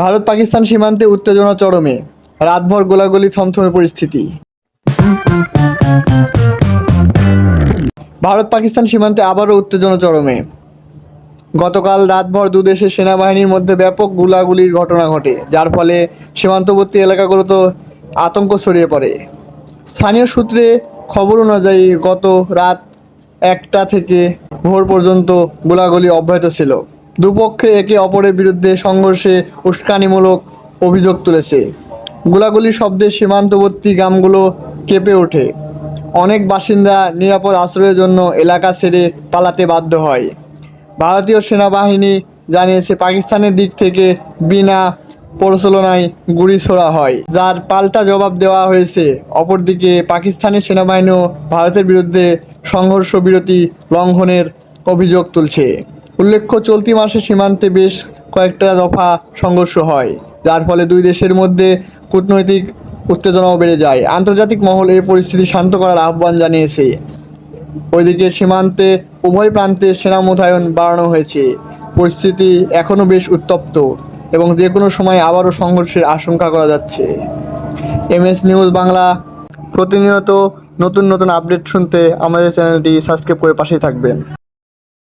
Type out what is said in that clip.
ভারত পাকিস্তান সীমান্তে উত্তেজনা চরমে। রাতভর গোলাগুলি থমথমে পরিস্থিতি। ভারত পাকিস্তান সীমান্তে আবারও উত্তেজনা চরমে। গতকাল রাতভর দুদেশের সেনাবাহিনীর মধ্যে ব্যাপক গুলাগুলির ঘটনা ঘটে, যার ফলে সীমান্তবর্তী এলাকাগুলোতে আতঙ্ক ছড়িয়ে পড়ে। স্থানীয় সূত্রে খবর অনুযায়ী গত রাত একটা থেকে ভোর পর্যন্ত গোলাগুলি অব্যাহত ছিল। দুপক্ষে একে অপরের বিরুদ্ধে সংঘর্ষে উস্কানিমূলক অভিযোগ তুলেছে। গোলাগুলি শব্দে সীমান্তবর্তী গ্রামগুলো কেঁপে ওঠে। অনেক বাসিন্দা নিরাপদ আশ্রয়ের জন্য এলাকা ছেড়ে পালাতে বাধ্য হয়। ভারতীয় সেনাবাহিনী জানিয়েছে, পাকিস্তানের দিক থেকে বিনা প্রচলনায় গুলি ছোড়া হয়, যার পাল্টা জবাব দেওয়া হয়েছে। অপরদিকে পাকিস্তানের সেনাবাহিনীও ভারতের বিরুদ্ধে সংঘর্ষ বিরতি লঙ্ঘনের অভিযোগ তুলছে। উল্লেখ্য, চলতি মাসে সীমান্তে বেশ কয়েকটা দফা সংঘর্ষ হয়, যার ফলে দুই দেশের মধ্যে কূটনৈতিক উত্তেজনাও বেড়ে যায়। আন্তর্জাতিক মহল এই পরিস্থিতি শান্ত করার আহ্বান জানিয়েছে। ওইদিকে সীমান্তে উভয় প্রান্তে সেনা মোতায়েন বাড়ানো হয়েছে। পরিস্থিতি এখনও বেশ উত্তপ্ত এবং যে কোনো সময় আবারও সংঘর্ষের আশঙ্কা করা যাচ্ছে। এমএস নিউজ বাংলা, প্রতিনিয়ত নতুন নতুন আপডেট শুনতে আমাদের চ্যানেলটি সাবস্ক্রাইব করে পাশেই থাকবেন।